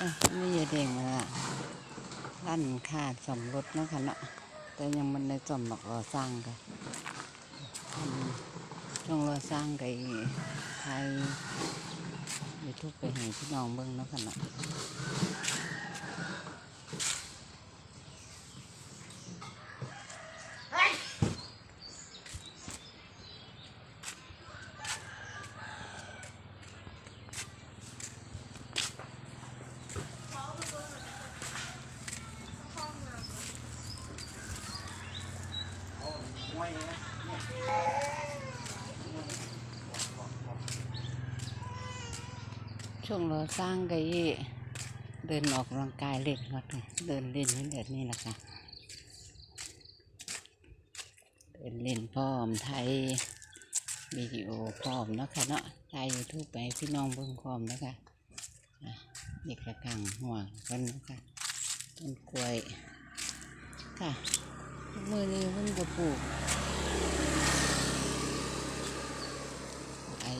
นี่ยาเด้งมาละลั่นคาดสมรถเนาะค่ะเนาะแต่ยังมันในสมหรอกรอสร้างกันช่วงรอสร้างกับไทยยูทูบไปให้พี่น้องเบิ้งเนาะค่ะเนาะ ช่วงเราสร้างก็อีเดินออกกำลังกายเล่นครับเดินเล่นนี่แบบนี้แหละค่ะเดินเล่นพร้อมไทยวิดีโอพร้อมเนาะค่ะเนาะไทยยูทูบไปพี่น้องเบิ่งพร้อมเนาะคะอะนี่กระกังห่วงกันเนาะค่ะต้นกล้วยค่ะมือนี้เพิ่งจะปลูกไอ้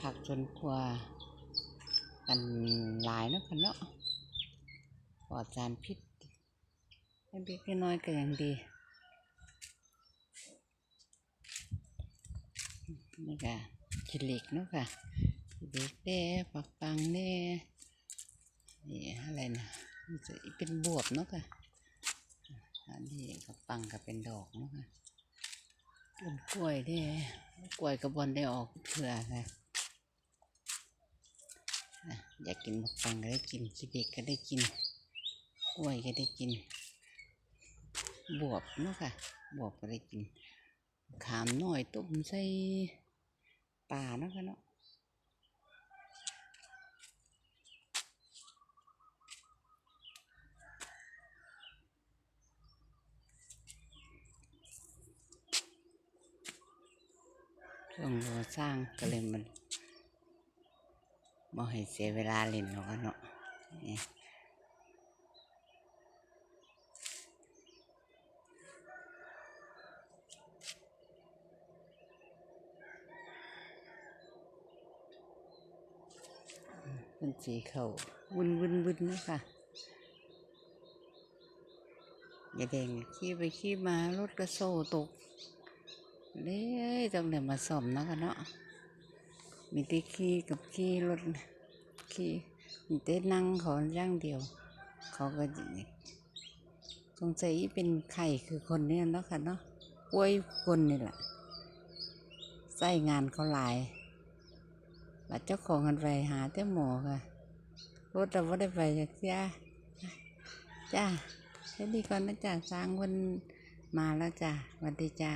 ผักสวนครัว กันหลายเนาะค่ะเนาะปลอดสารพิษเล็กน้อยก็ยังดีนี่ค่ะชิลิกเนาะค่ะชิลิกเด้ผักปังเด้นี่อะไรนะมันจะเป็นบวบเนาะค่ะอันนี้ผักปังก็เป็นดอกเนาะค่ะต้นกล้วยเด้กล้วยกระบอนได้ออกเถื่อค่ะ อยากกินมะปังก็ได้กินชิเบกก็ได้กินกล้วยก็ได้กิน บวบเนาะค่ะ บวบก็ได้กิน ขามหน่อยต้มใส่ปลาเนาะค่ะเนาะช่วงเราสร้างก็เลยมัน บ่ให้เสียเวลาเล่นหรอกเนาะนี่เป็นสีเขาวุ่นวุ่นวุ่นนะค่ะอย่าแดงขี่ไปขี่มารถก็โซ่ตก เลยต้องเดี๋ยวมาซ่อมนาะคะเนาะ มีแตีขี่กับขี่รถขี่มีแต่นั่งเขอย่างเดียว เขาก็สงสัยเป็นไข่คือคนเนี้เนาะค่ะเนาะป่วยคนนี่แหละใส่งานเขาหลายบัดเจ้าของกันไปหาแต่หมอค่ะรถเราไม่ได้ไปจากจ้าจ้าแค่นี้ก่อนนะจ้าสร้างวันมาแล้วจ้าวัสดีจ้า